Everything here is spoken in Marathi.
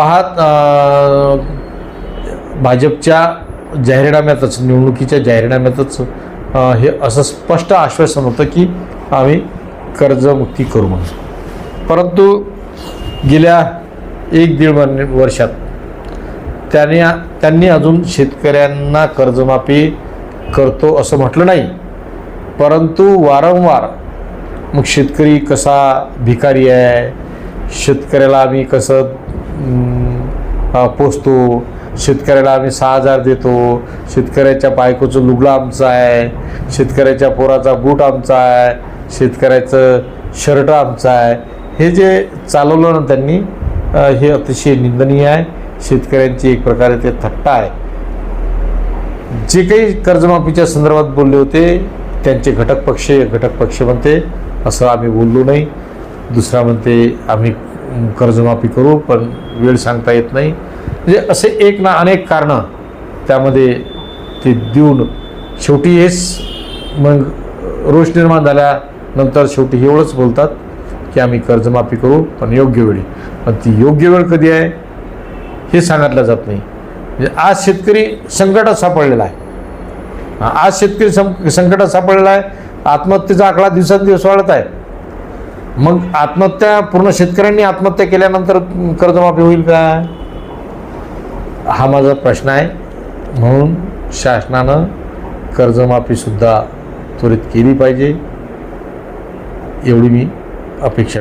पाहत भाजपच्या जाहीरनाम्यातच निवडणुकीच्या जाहीरनाम्यातच हे असं स्पष्ट आश्वासन होतं की आम्ही कर्जमुक्ती करू म्हणून. परंतु गेल्या एक दीड वर्षात त्याने त्यांनी अजून शेतकऱ्यांना कर्जमाफी करतो असं म्हटलं नाही. परंतु वारंवार मग शेतकरी कसा भिकारी आहे शेतकऱ्याला आम्ही कसं पोचतो पोसतो. शेतकऱ्याला आम्ही सहा हजार देतो. शेतकऱ्याच्या बायकोचं लुगडं आमचं आहे. शेतकऱ्याच्या पोराचा बूट आमचा आहे. शेतकऱ्याचं शर्ट आमचं आहे. हे जे चालवलं ना त्यांनी हे अतिशय निंदनीय आहे. शेतकऱ्यांची एक प्रकारे ते थट्टा आहे. जे काही कर्जमाफीच्या संदर्भात बोलले होते त्यांचे घटक पक्ष घटक पक्ष म्हणते. असं आम्ही बोललो नाही. दुसरा म्हणते आम्ही कर्जमाफी करू पण वेळ सांगता येत नाही. म्हणजे असे एक ना अनेक कारणं त्यामध्ये ते देऊन शेवटी हेच मग रोष निर्माण झाल्यानंतर शेवटी एवढंच बोलतात की आम्ही कर्जमाफी करू पण योग्य वेळी. पण ती योग्य वेळ कधी आहे हे सांगितलं जात नाही. म्हणजे आज शेतकरी संकटात सापडलेला आहे. आज शेतकरी सं संकटात सापडलेला आहे. आत्महत्येचा आकडा दिवसांदिवस वाढत आहे. मग आत्महत्या पूर्ण शेतकऱ्यांनी आत्महत्या केल्यानंतर कर्जमाफी होईल का? हा माझा प्रश्न आहे. म्हणून शासनानं कर्जमाफीसुद्धा त्वरित केली पाहिजे. एवढी मी अपेक्षा